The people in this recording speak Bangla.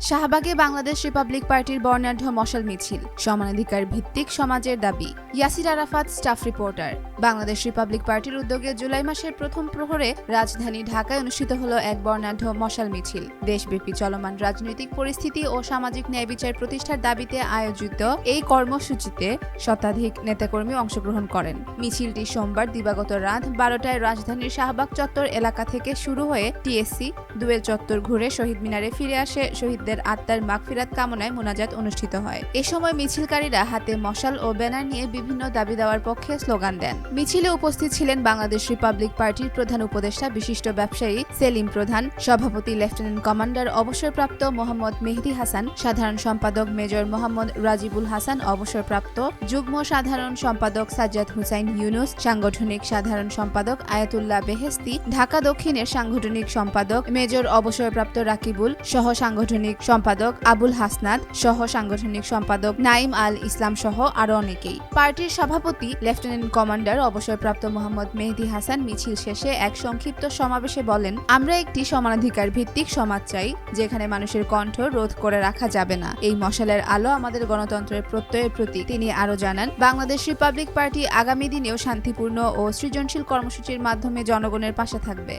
শাহবাগে বাংলাদেশ রিপাবলিক পার্টির বর্ণাঢ্য মশাল মিছিল, সমানাধিকার ভিত্তিক সমাজের দাবি। Yasir Arafat, staff reporter. Bangladesh republic পার্টির উদ্যোগে জুলাই মাসের প্রথম প্রহরে রাজধানী ঢাকায় অনুষ্ঠিত হল এক বর্ণাঢ্য মশাল মিছিল। দেশব্যাপী চলমান রাজনৈতিক পরিস্থিতি ও সামাজিক ন্যায় বিচার প্রতিষ্ঠার দাবিতে আয়োজিত এই কর্মসূচিতে শতাধিক নেতাকর্মী অংশগ্রহণ করেন। মিছিলটি সোমবার দিবাগত রাত বারোটায় রাজধানীর শাহবাগ চত্বর এলাকা থেকে শুরু হয়ে টিএসসি, দুয়েল চত্বর ঘুরে শহীদ মিনারে ফিরে আসে শহীদদের আত্মার মাগফিরাত কামনায় মোনাজাত অনুষ্ঠিত হয়। এ সময় মিছিলকারীরা হাতে মশাল ও ব্যানার নিয়ে বিভিন্ন দাবি দেওয়ার পক্ষে স্লোগান দেন। মিছিলে উপস্থিত ছিলেন বাংলাদেশ রিপাবলিক পার্টির প্রধান উপদেষ্টা, বিশিষ্ট ব্যবসায়ী সেলিম প্রধান, সভাপতি লেফটেন্যান্ট কমান্ডার অবসরপ্রাপ্ত মোহাম্মদ মেহেদি হাসান, সাধারণ সম্পাদক মেজর মোহাম্মদ রাজিবুল হাসান, অবসরপ্রাপ্ত যুগ্ম সাধারণ সম্পাদক সাজ্জাদ হুসাইন ইউনুস, সাংগঠনিক সাধারণ সম্পাদক আয়াতুল্লাহ বেহেস্তি ঢাকা দক্ষিণের সাংগঠনিক সম্পাদক মেজর অবসরপ্রাপ্ত রাকিবুল সহ সাংগঠনিক সম্পাদক আবুল হাসনাদ সহ সাংগঠনিক সম্পাদক নাইম আল ইসলাম সহ আরও অনেকেই। পার্টির সভাপতি, লেফটেন্যান্ট কমান্ডার, অবসরপ্রাপ্ত মোহাম্মদ মেহেদি হাসান মিছিল শেষে এক সংক্ষিপ্ত সমাবেশে বলেন, আমরা একটি সমানাধিকার ভিত্তিক সমাজ চাই, যেখানে মানুষের কণ্ঠ রোধ করে রাখা যাবে না। এই মশালের আলো আমাদের গণতন্ত্রের প্রত্যয়ের প্রতি তিনি আরও জানান, বাংলাদেশ রিপাবলিক পার্টি আগামী দিনেও শান্তিপূর্ণ ও সৃজনশীল কর্মসূচির মাধ্যমে জনগণের পাশে থাকবে।